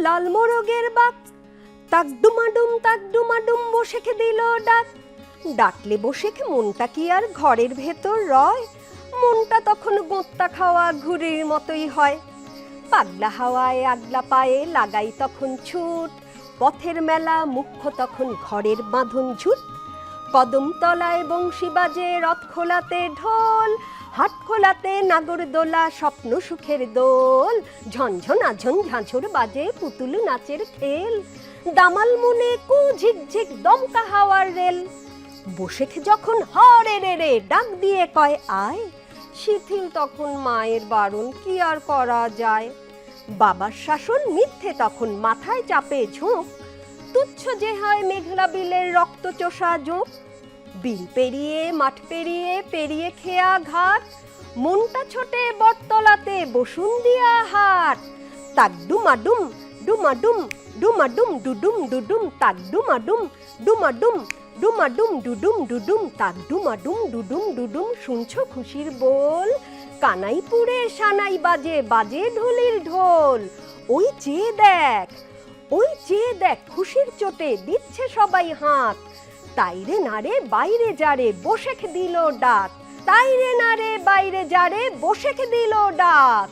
লাল মোরগের বাক তাক ডুমাডুম বসে খে বসেকে দিল ডাক। ডাকলে বসেকে মনটা কি আর ঘরের ভেতর রয়? মনটা তখন গোত্তা খাওয়া ঘুরির মতোই হয়। পাগলা হাওয়ায়, আগলা পায়ে লাগাই তখন ছুট। পথের মেলা মুখ্য তখন ঘরের বাঁধন ঝুট। কদম তলায় বংশী বাজে রথ খোলাতে ঢোল হাট খোলাতে নাগর দোলা স্বপ্ন সুখের দোল, ঝনঝন আঝন ঝাঁঝর বাজে পুতুল নাচের খেল, দামাল মনে কু ঝিকঝিক দমকা হাওয়ার রেল। বসেখ যখন হরে রে রে ডাক দিয়ে কয়, আয়, শিথিল তখন মায়ের বারণ, কি আর করা যায়? বাবার শাসন মিথ্যে তখন মাথায় চাপে ঝোঁক, তুচ্ছ যে হয় মেঘলা বিলের রক্ত চোষা জোঁক। বিল পেরিয়ে, মাঠ পেরিয়ে পেরিয়ে খেয়া ঘাট, মনটা ছোটে বটতলাতে বসুন দিয়া হাট। তাক ডুমাডুম ডুমাডুম ডুমাডুম, ডুডুম ডুডুম তাক ডুমাডুম ডুমাডুম ডুমাডুম, ডুডুম ডুডুম তাক ডুমাডুম, ডুডুম ডুডুম, শুনছো খুশির বল? কানাইপুরে সানাই বাজে বাজে ঢোলের ঢোল। ওই চেয়ে দেখ, ওই চেয়ে দেখ, খুশির চোটে দিচ্ছে সবাই হাত। তাইরে নারে বাইরে যারে বসেখ দিল ডাক। তাইরে নারে বাইরে যারে বসেখ দিল ডাক।